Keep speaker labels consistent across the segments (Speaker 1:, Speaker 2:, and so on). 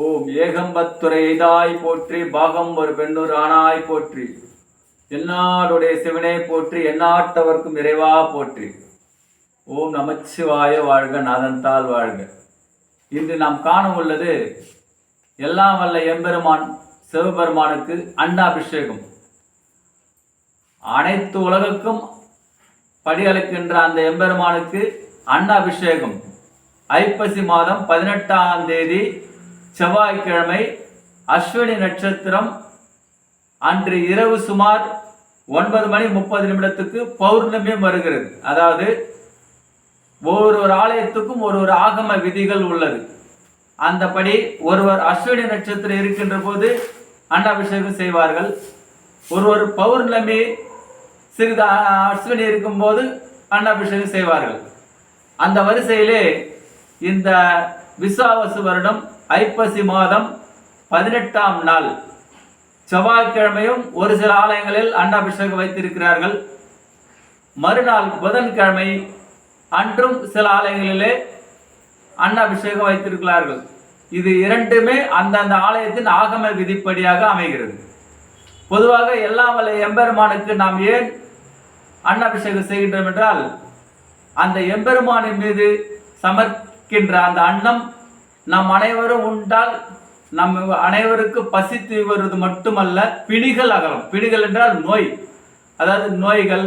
Speaker 1: ஓம் ஏகம்பத்துரைதாய் போற்றி பாகம் ஒரு பெண்ணொரு ஆணாய் போற்றி. எந்நாடுடைய சிவனை போற்றி எந்நாட்டவர்க்கும் இறைவா போற்றி. ஓம் நமச்சிவாய வாழ்க நாதந்தால் வாழ்க. இன்று நாம் காண உள்ளது எல்லாம் வல்ல எம்பெருமான் சிவபெருமானுக்கு அன்னாபிஷேகம். அனைத்து உலகுக்கும் படியளிக்கின்ற அந்த எம்பெருமானுக்கு அன்னாபிஷேகம். ஐப்பசி மாதம் பதினெட்டாம் தேதி செவ்வாய்க்கிழமை அஸ்வினி நட்சத்திரம் அன்று இரவு சுமார் ஒன்பது மணி முப்பது நிமிடத்துக்கு பௌர்ணமி வருகிறது. அதாவது ஒவ்வொரு ஒரு ஆலயத்துக்கும் ஒரு ஒரு ஆகம விதிகள் உள்ளது. அந்தபடி ஒருவர் அஸ்வினி நட்சத்திரம் இருக்கின்ற போது அண்டாபிஷேகம் செய்வார்கள். ஒருவர் பௌர்ணமி சிறிது அஸ்வினி இருக்கும்போது அண்டாபிஷேகம் செய்வார்கள். அந்த வரிசையிலே இந்த விசாவசு வருடம் ஐப்பசி மாதம் பதினெட்டாம் நாள். செவ்வாய்க்கிழமையும் ஒரு சில ஆலயங்களில் அண்டாபிஷேகம் வைத்திருக்கிறார்கள். மறுநாள் புதன்கிழமை அன்றும் சில ஆலயங்களிலே அன்னாபிஷேகம் வைத்திருக்கிறார்கள். இது இரண்டுமே அந்தந்த ஆலயத்தின் ஆகம விதிப்படியாக அமைகிறது. பொதுவாக எல்லா வல்ல எம்பெருமானுக்கு நாம் ஏன் அன்னாபிஷேகம் செய்கின்றோம் என்றால் அந்த எம்பெருமானின் மீது சமர்க்கின்ற அந்த அன்னம் நம் அனைவரும் உண்டால் நம் அனைவருக்கு பசித்து வருவது மட்டுமல்ல பிணிகள் அகலும். பிணிகள் என்றால் நோய். அதாவது நோய்கள்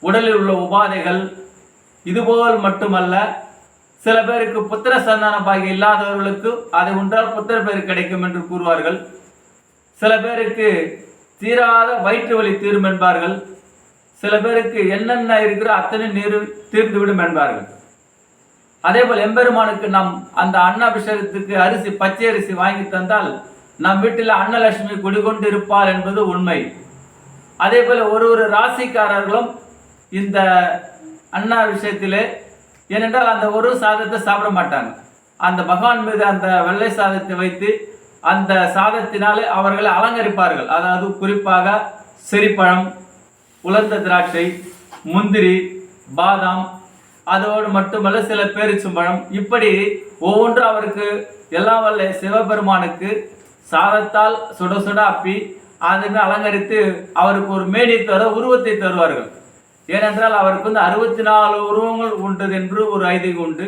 Speaker 1: உடலில் உள்ள உபாதைகள் இதுபோல் மட்டுமல்ல சில பேருக்கு புத்திர சந்தான பாகியம் இல்லாதவர்களுக்கு அதை உண்டால் புத்திர பேர் கிடைக்கும் என்று கூறுவார்கள். சில பேருக்கு தீராத வயிற்று வலி தீரும் என்பார்கள். சில பேருக்கு என்னென்ன இருக்கிறோ அத்தனை நீர் தீர்ந்துவிடும் என்பார்கள். அதே போல் எம்பெருமானுக்கு நாம் அந்த அன்னாபிஷேகத்துக்கு அரிசி பச்சை அரிசி வாங்கி தந்தால் நம் வீட்டில் அன்னலட்சுமி குடிகொண்டு இருப்பார் என்பது உண்மை. அதே போல் ஒரு ஒரு ராசிக்காரர்களும் இந்த அண்ணா விஷயத்திலே ஏனென்றால் அந்த ஒரு சாதத்தை சாப்பிட மாட்டாங்க. அந்த பகவான் மீது அந்த வெள்ளை சாதத்தை வைத்து அந்த சாதத்தினாலே அவர்களை அலங்கரிப்பார்கள். அதாவது குறிப்பாக செரிப்பழம் உலர்ந்த திராட்சை முந்திரி பாதாம் அதோடு மட்டுமல்ல சில பேரிச்சம்பழம் இப்படி ஒவ்வொன்றும் அவருக்கு எல்லாம் வல்ல சிவபெருமானுக்கு சாதத்தால் சுட சுட அப்பி அதனை அலங்கரித்து அவருக்கு ஒரு மேனி தர உருவத்தை தருவார்கள். ஏனென்றால் அவருக்கு வந்து அறுபத்தி நாலு உருவங்கள் உண்டு என்று ஒரு ஐதீகம் உண்டு.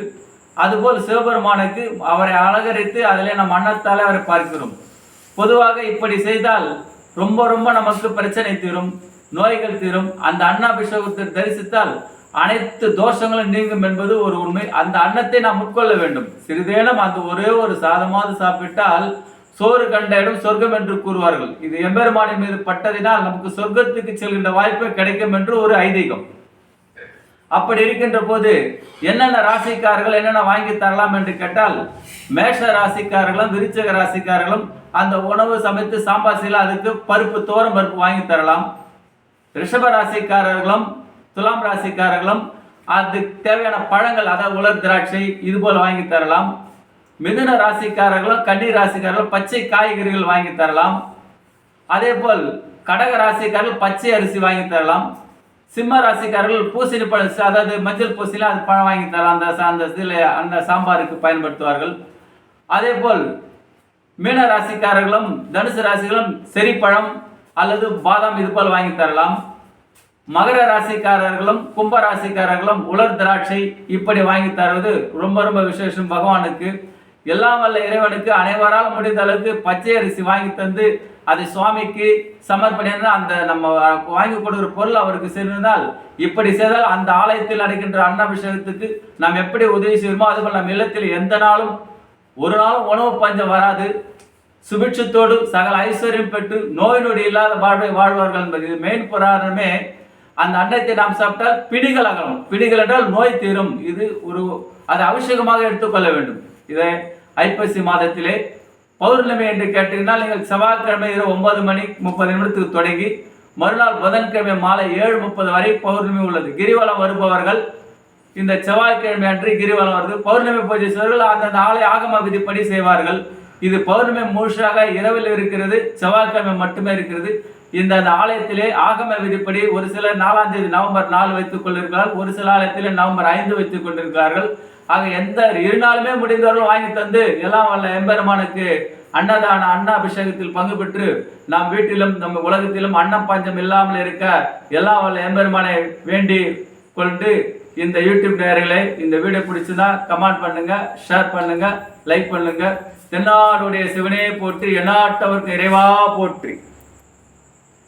Speaker 1: அதுபோல் சிவபெருமானுக்கு அவரை அலங்கரித்து அதில் நம் அன்னத்தால் அவரை பார்க்கிறோம். பொதுவாக இப்படி செய்தால் ரொம்ப ரொம்ப நமக்கு பிரச்சனை தீரும் நோய்கள் தீரும். அந்த அன்னாபிஷேகத்தை தரிசித்தால் அனைத்து தோஷங்களும் நீங்கும் என்பது ஒரு உண்மை. அந்த அன்னத்தை நாம் உட்கொள்ள வேண்டும். சிறிதேனும் அந்த ஒரே ஒரு சாதமாவது சாப்பிட்டால் சோறு கண்ட இடம் சொர்க்கம் என்று கூறுவார்கள். இது எம்பெருமானின் மீது பட்டதினால் நமக்கு சொர்க்கத்துக்கு செல்கின்ற வாய்ப்பு கிடைக்கும் என்று ஒரு ஐதீகம். அப்படி இருக்கின்ற போது என்னென்ன ராசிக்காரர்கள் என்னென்ன வாங்கி தரலாம் என்று கேட்டால் மேஷ ராசிக்காரர்களும் விருச்சக ராசிக்காரர்களும் அந்த உணவு சமைத்து சாம்பார் செய்யலாம். அதுக்கு பருப்பு தோரம் பருப்பு வாங்கி தரலாம். ரிஷப ராசிக்காரர்களும் துலாம் ராசிக்காரர்களும் அதுக்கு தேவையான பழங்கள் அதாவது உலர் திராட்சை இது போல் வாங்கி தரலாம். மிதுன ராசிக்காரர்களும் கன்னி ராசிக்காரர்களும் பச்சை காய்கறிகள் வாங்கி தரலாம். அதே போல் கடக ராசிக்காரர்கள் பச்சை அரிசி வாங்கி தரலாம். சிம்ம ராசிக்காரர்கள் பூசணி பழம் அதாவது மஞ்சள் பூசணி அது பழம் வாங்கி தரலாம். அந்த அந்த இதில் அந்த சாம்பாருக்கு பயன்படுத்துவார்கள். அதே போல் மீன ராசிக்காரர்களும் தனுசு ராசிகளும் செரிப்பழம் அல்லது பாதாம் இது போல் வாங்கி தரலாம். மகர ராசிக்காரர்களும் கும்ப ராசிக்காரர்களும் உலர் திராட்சை இப்படி வாங்கி தருவது ரொம்ப ரொம்ப விசேஷம் பகவானுக்கு. எல்லாம் வல்ல இறைவனுக்கு அனைவரால் முடிந்த அளவுக்கு பச்சை அரிசி வாங்கி தந்து அதை சுவாமிக்கு சமர்ப்பணினா அந்த நம்ம வாங்கி கொடுக்குற பொருள் அவருக்கு சேர்ந்தால் இப்படி செய்தால் அந்த ஆலயத்தில் நடக்கின்ற அன்னாபிஷேகத்துக்கு நாம் எப்படி உதவி செய்வோமோ அதுபோல் நம் இல்லத்தில் எந்த நாளும் ஒரு நாளும் உணவு பஞ்சம் வராது. சுபிட்சத்தோடு சகல ஐஸ்வர்யம் பெற்று நோய் நொடி இல்லாத வாழ்வை வாழ்வார்கள் என்பது மெயின் புராணமே. அந்த அன்னத்தை நாம் சாப்பிட்டால் பிடிகள் அகலும் பிடிகள் என்றால் நோய் தீரும். இது ஒரு அது அவசியமாக எடுத்துக்கொள்ள வேண்டும். இதை ஐப்பசி மாதத்திலே பௌர்ணமி என்று கேட்டீங்கன்னா நீங்கள் செவ்வாய்க்கிழமை இரவு ஒன்பது மணி முப்பது நிமிடத்துக்கு தொடங்கி மறுநாள் புதன்கிழமை மாலை ஏழு முப்பது வரை பௌர்ணமி உள்ளது. கிரிவலம் வருபவர்கள் இந்த செவ்வாய்க்கிழமை அன்று கிரிவலம் வருது. பௌர்ணமி பூஜை செய்வர்கள் அந்தந்த ஆலை ஆகம விதிப்படி செய்வார்கள். இது பௌர்ணமி முழுசாக இரவில் இருக்கிறது செவ்வாய்க்கிழமை மட்டுமே இருக்கிறது. இந்த அந்த ஆலயத்திலே ஆகம விதிப்படி ஒரு சிலர் நாலாம் தேதி நவம்பர் நாலு வைத்துக் கொண்டிருக்கிறார்கள் ஒரு சில ஆலயத்திலே நவம்பர் ஐந்து வைத்துக் கொண்டிருக்கிறார்கள். ஆக எந்த இரு நாளுமே முடிந்தவர்கள் வாங்கி தந்து எல்லாம் வல்ல எம்பெருமானுக்கு அன்னதான அன்னாபிஷேகத்தில் பங்கு பெற்று நாம் வீட்டிலும் நம்ம உலகத்திலும் அன்னம் பஞ்சம் இல்லாமல் இருக்க எல்லாம் வல்ல எம்பெருமானை வேண்டி கொண்டு இந்த யூடியூப் நேயர்களே இந்த வீடியோ பிடிச்சதா கமெண்ட் பண்ணுங்க ஷேர் பண்ணுங்க லைக் பண்ணுங்க. தென்னாடுடைய சிவனே போற்றி என்னாட்டவருக்கு இறைவா போற்றி.